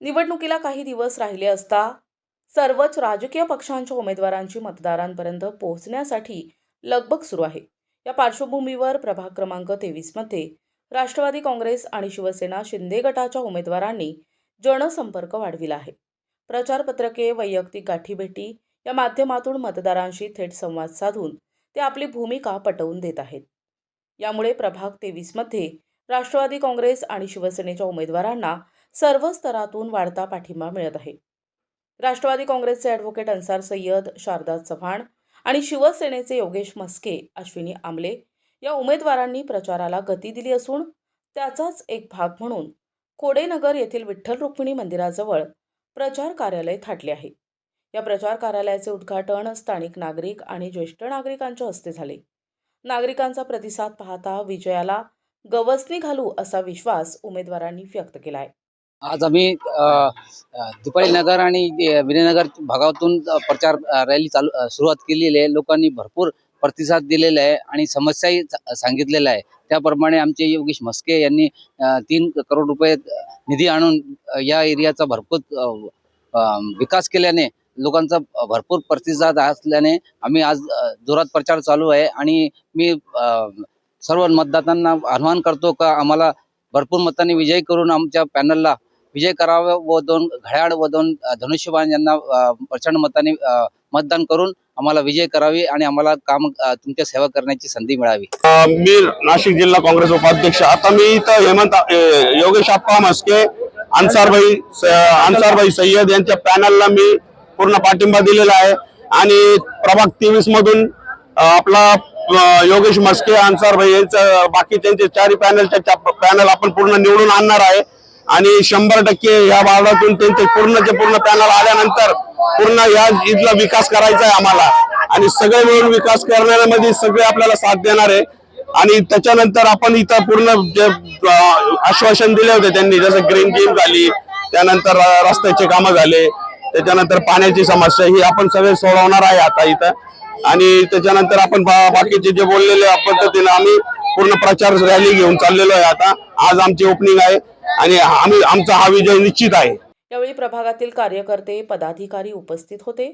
निवडणुकीला काही दिवस राहिले असता सर्वच राजकीय पक्षांच्या उमेदवारांची मतदारांपर्यंत पोहोचण्यासाठी लगबग सुरू आहे. या पार्श्वभूमीवर प्रभाग क्रमांक तेवीसमध्ये राष्ट्रवादी काँग्रेस आणि शिवसेना शिंदे गटाच्या उमेदवारांनी जनसंपर्क वाढविला आहे. प्रचारपत्रके वैयक्तिक गाठीभेटी या माध्यमातून मतदारांशी थेट संवाद साधून ते आपली भूमिका पटवून देत आहेत. यामुळे प्रभाग तेवीसमध्ये राष्ट्रवादी काँग्रेस आणि शिवसेनेच्या उमेदवारांना सर्व स्तरातून वाढता पाठिंबा मिळत आहे. राष्ट्रवादी काँग्रेसचे ॲडव्होकेट अन्सार सय्यद शारदा चव्हाण आणि शिवसेनेचे योगेश मस्के अश्विनी आमले या उमेदवारांनी प्रचाराला गती दिली असून त्याचाच एक भाग म्हणून कोडेनगर येथील विठ्ठल रुक्मिणी मंदिराजवळ प्रचार कार्यालय थाटले आहे. या प्रचार कार्यालयाचे उद्घाटन स्थानिक नागरिक आणि ज्येष्ठ नागरिकांच्या हस्ते झाले. नागरिकांचा प्रतिसाद पाहता विजयाला गवसणी घालू असा विश्वास उमेदवारांनी व्यक्त केला आहे आज आम्ही दुपारी नगर आणि विनयनगर भागातून प्रचार रॅली चालू सुरुवात केलेली आहे. लोकांनी भरपूर प्रतिसाद दिलेला आहे आणि समस्याही सांगितलेल्या आहे त्याप्रमाणे आमचे योगेश म्हस्के यांनी तीन करोड रुपये निधी आणून या एरियाचा भरपूर विकास केल्याने लोकांचा भरपूर प्रतिसाद असल्याने आम्ही आज जोरात प्रचार चालू आहे आणि मी अ, सर्व मतदारांना आवाहन करतो का आम्हाला भरपूर मतांनी विजय करून आमच्या पॅनलला विजय करावा व दोन घड्याळ व दोन धनुष्यबाण यांना प्रचंड मताने मतदान करून आम्हाला विजय करावी आणि आम्हाला काम तुमच्या सेवा करण्याची संधी मिळावी. मी नाशिक जिल्हा काँग्रेस उपाध्यक्ष. आता मी इथं हेमंत योगेश आप्पा मस्के अन्सारभाई अन्सारभाई सय्यद यांच्या पॅनलला मी पूर्ण पाठिंबा दिलेला आहे. आणि प्रभाग तेवीस मधून आपला योगेश मस्के अन्सारभाई यांचं बाकी त्यांचे चारही पॅनलच्या पॅनल आपण पूर्ण निवडून आणणार आहे. आणि शंभर टक्के या भागातून त्यांचे पूर्णचे पूर्ण पॅनल आल्यानंतर पूर्ण या इथला विकास करायचा आहे आम्हाला. आणि सगळे मिळून विकास करण्यामध्ये सगळे आपल्याला साथ देणार आहे. आणि त्याच्यानंतर आपण इथं पूर्ण जे आश्वासन दिले होते त्यांनी जसं ग्रीन गेम झाली त्यानंतर रस्त्याचे कामं झाले त्याच्यानंतर पाण्याची समस्या ही आपण सगळे सोडवणार आहे आता इथं. आणि त्याच्यानंतर आपण बा- बाकीचे जे बोललेले पद्धतीनं आम्ही पूर्ण प्रचार रॅली घेऊन चाललेलो आहे आता. आज आमची ओपनिंग आहे आणि आम्ही आमचा हा विजय निश्चित आहे. यावेळी प्रभागातील कार्यकर्ते पदाधिकारी उपस्थित होते.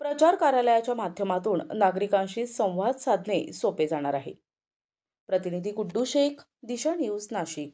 प्रचार कार्यालयाच्या माध्यमातून नागरिकांशी संवाद साधणे सोपे जाणार आहे. प्रतिनिधी गुड्डू शेख दिशा न्यूज नाशिक.